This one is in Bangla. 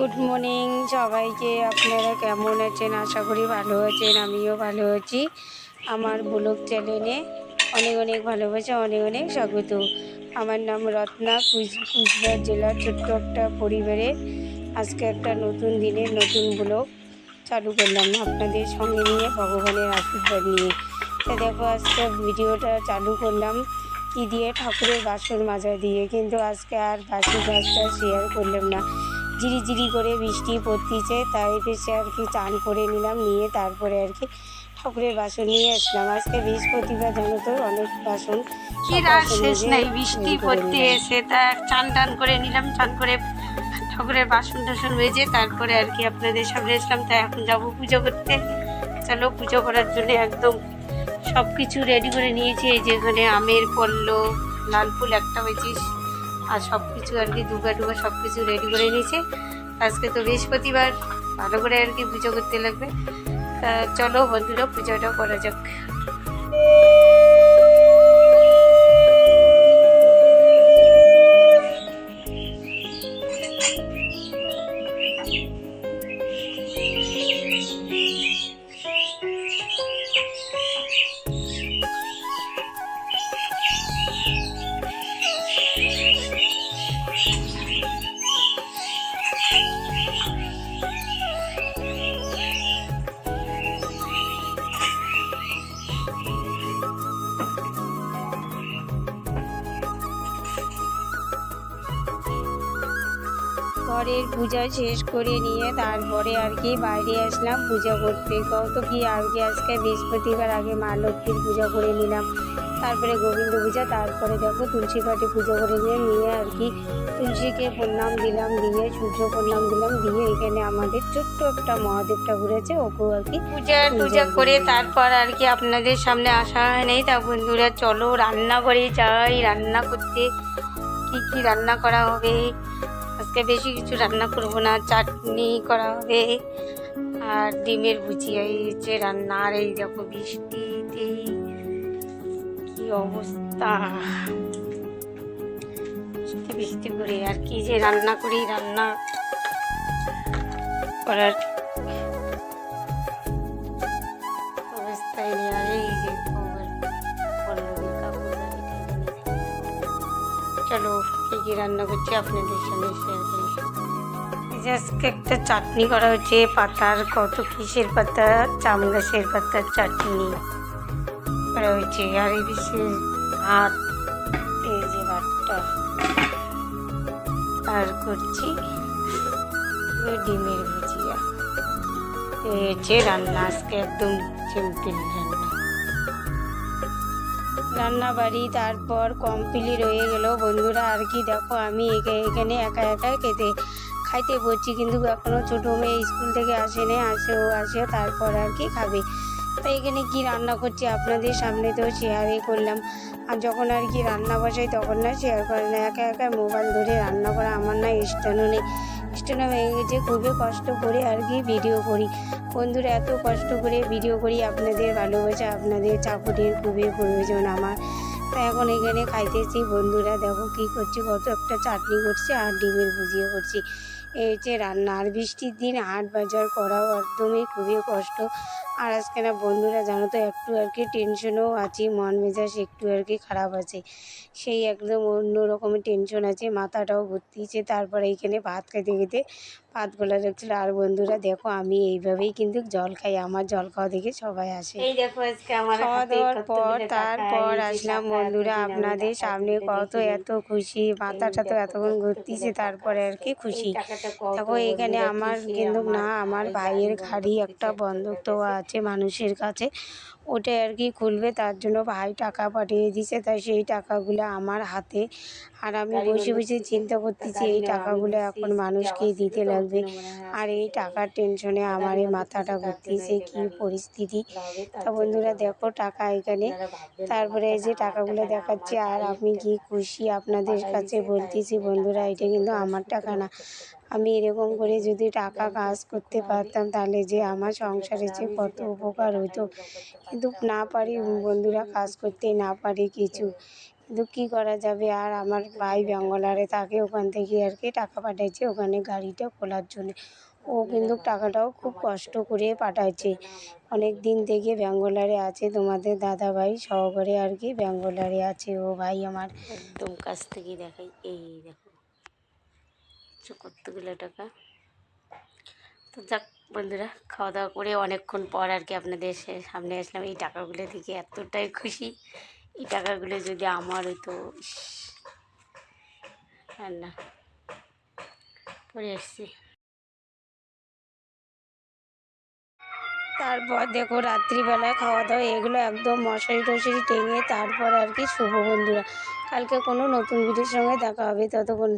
গুড মর্নিং সবাইকে। আপনারা কেমন আছেন? আশা করি ভালো আছেন, আমিও ভালো আছি। আমার ব্লগ চ্যানেলে অনেক অনেক ভালোবাসা, অনেক অনেক স্বাগত। আমার নাম রত্না কুচ কুচবিহার জেলার ছোট্ট একটা পরিবারে আজকে একটা নতুন দিনের নতুন ব্লগ চালু করলাম। আপনাদের সঙ্গে নিয়ে, ভগবানের আশীর্বাদ নিয়ে। তো দেখো, আজকে ভিডিওটা চালু করলাম কি দিয়ে ঠাকুরের বাসন মাজা দিয়ে। কিন্তু আজকে আর বাসি গাছটা শেয়ার করলাম না। ঝিরিঝিরি করে বৃষ্টি পড়তেছে তাই বেশি আর কি চান করে নিলাম নিয়ে তারপরে আর কি ঠাকুরের বাসন নিয়ে আসলাম। আজকে বৃহস্পতিবার জানো তো অনেক বাসন কি বাসন শেষ নাই বৃষ্টি পড়তে এসে তা চান টান করে নিলাম চান করে ঠাকুরের বাসন টাসন হয়েছে তারপরে আর কি আপনাদের সামনে এসলাম। তাই এখন যাব পুজো করতে। চলো পুজো করার জন্য একদম সব কিছু রেডি করে নিয়েছি। এই যে এখানে আমের পল্ল লাল ফুল একটা হয়েছিস আর সব কিছু আর কি দুর্গা টুগা সব কিছু রেডি করে নিয়েছে। আজকে তো বৃহস্পতিবার, ভালো করে আর কি পুজো করতে লাগবে। তা চলো বন্ধুরা পুজোটা করা যাক। ঘরের পূজা শেষ করে নিয়ে তারপরে আর কি বাইরে আসলাম পূজা করতে। কত কি আগে আজকে বৃহস্পতিবার আগে মা লক্ষ্মীর পূজা করে নিলাম। তারপরে গোবিন্দ পূজা তারপরে দেখো তুলসী পাটি পুজো করে নিয়ে নিয়ে আর কি তুলসীকে প্রণাম দিলাম দিয়ে সূর্য প্রণাম দিলাম দিয়ে এখানে আমাদের ছোট্ট একটা মহাদেব ঠাকুর আছে ওকেও আর কি পূজা টুজা করে তারপর আর কি আপনাদের সামনে আসা হয় নেই। তা বন্ধুরা চলো রান্না করে যাই রান্না করতে কি কি রান্না করা হবে? আজকে বেশি কিছু রান্না করব না, চাটনি করা হবে আর ডিমের ভুজিয়া, এই হচ্ছে রান্না আর এই দেখো বৃষ্টিতেই কি অবস্থা? বৃষ্টি বৃষ্টি করে আর কি যে রান্না করি, রান্না করার অবস্থায় এই যে। চলো। কি রান্না করছি, আপনাদের সামনে শেয়ার করি আজকে একটা চাটনি করা হচ্ছে পাতার কত কিসের পাতা, চাম গাছের পাতার চাটনি করা হয়েছে আর এই বিশেষ ভাত, এই যে ভাতটা। আর করছি ডিমের ভুজিয়া। এই হচ্ছে রান্না, আজকে একদম সিম্পল রান্না। রান্না বাড়ি তারপর কমপ্লিট হয়ে গেল। বন্ধুরা, আর কি দেখো, আমি এখানে একা একা খেতে খাইতে বলছি কিন্তু এখনও ছোটো মেয়ে স্কুল থেকে আসে আসেনি, আসে ও আসে, তারপর আর কি খাবে। তো এখানে কি রান্না করছি আপনাদের সামনে তো শেয়ারে করলাম। আর যখন আর কি রান্না বসাই, তখন না শেয়ার করে না, একা একা মোবাইল ধরে রান্না করা আমার না স্টানও নেই। স্টানও হয়ে গেছে, খুবই কষ্ট করে আর কি ভিডিও করি। বন্ধুরা, এত কষ্ট করে ভিডিও করি, আপনাদের ভালোবাসা, আপনাদের চাপটের খুবই প্রয়োজন আমার। তাই এখন এখানে খাইতেছি, বন্ধুরা দেখো কি করছি, কত একটা চাটনি করছি আর ডিমের ভুজিয়ে করছি। এই হচ্ছে রান্না আর বৃষ্টির দিন, হাট বাজার করাও একদমই খুবই কষ্ট। আর আজকে না বন্ধুরা জানো তো একটু আর কি টেনশনও আছি মন মেজাজ একটু আর কি খারাপ আছে। সেই একদম অন্য রকমের টেনশন আছে মাথাটাও ঘুরতিছে তারপরে এইখানে ভাত খেতে খেতে ভাত গলা রাখছিল আর বন্ধুরা দেখো আমি এইভাবেই কিন্তু জল খাই আমার জল খাওয়া দেখে সবাই আসে। এই দেখো আজকে আমার খাওয়া দাওয়ার পর তারপর আসলাম বন্ধুরা আপনাদের সামনে কত এত খুশি মাথাটা তো এতক্ষণ ঘুরতিছে তারপরে আর কি খুশি। দেখো এখানে আমার কিন্তু না আমার আমার ভাই ভাইয়ের খাড়ি একটা বন্ধক টাকা তো আছে মানুষের কাছে। ওটা আর কি খুলবে তার জন্য ভাই টাকা পাঠিয়ে দিছে তাই সেই টাকাগুলো আমার হাতে। আর আমি বসে বসে চিন্তা করতেছি এই টাকাগুলো এখন মানুষকে দিতে দিতে লাগবে। আর এই টাকার টেনশনে আমার এই মাথাটা ঘুরতেছে কি পরিস্থিতি? তা বন্ধুরা দেখো টাকা এখানে। তারপরে এই যে টাকাগুলো দেখাচ্ছি আর আমি কি খুশি আপনাদের কাছে বলতেছি বন্ধুরা এটা কিন্তু আমার টাকা না। আমি এরকম করে যদি টাকা কাজ করতে পারতাম তাহলে যে আমার সংসারে যে কত উপকার হতো কিন্তু না পারি বন্ধুরা কাজ করতে না পারি কিছু। কিন্তু কী করা যাবে? আর আমার ভাই ব্যাঙ্গালোরে থাকে, ওখান থেকে আর কি টাকা পাঠাইছে, ওখানে গাড়িটা খোলার জন্য। ও কিন্তু টাকাটাও খুব কষ্ট করে পাঠাচ্ছে অনেক দিন থেকে ব্যাঙ্গালোরে আছে, তোমাদের দাদা ভাই সহকারে আর কি ব্যাঙ্গালোরে আছে। ও ভাই আমার একদম কাছ থেকে দেখাই, এই দেখো। হচ্ছে কতগুলো টাকা? তো যাক বন্ধুরা খাওয়া দাওয়া করে অনেকক্ষণ পর আর কি আপনাদের সামনে আসলাম। এই টাকাগুলো দেখে এতটাই খুশি। এই টাকাগুলো যদি আমার হইতো না। পরে এসছি তারপর দেখো রাত্রিবেলা খাওয়া দাওয়া এগুলো একদম মশারি টশারি টেঙে তারপর আর কি শুভ বন্ধুরা। কালকে কোনো নতুন ভিডিওর সঙ্গে দেখা হবে, ততক্ষণ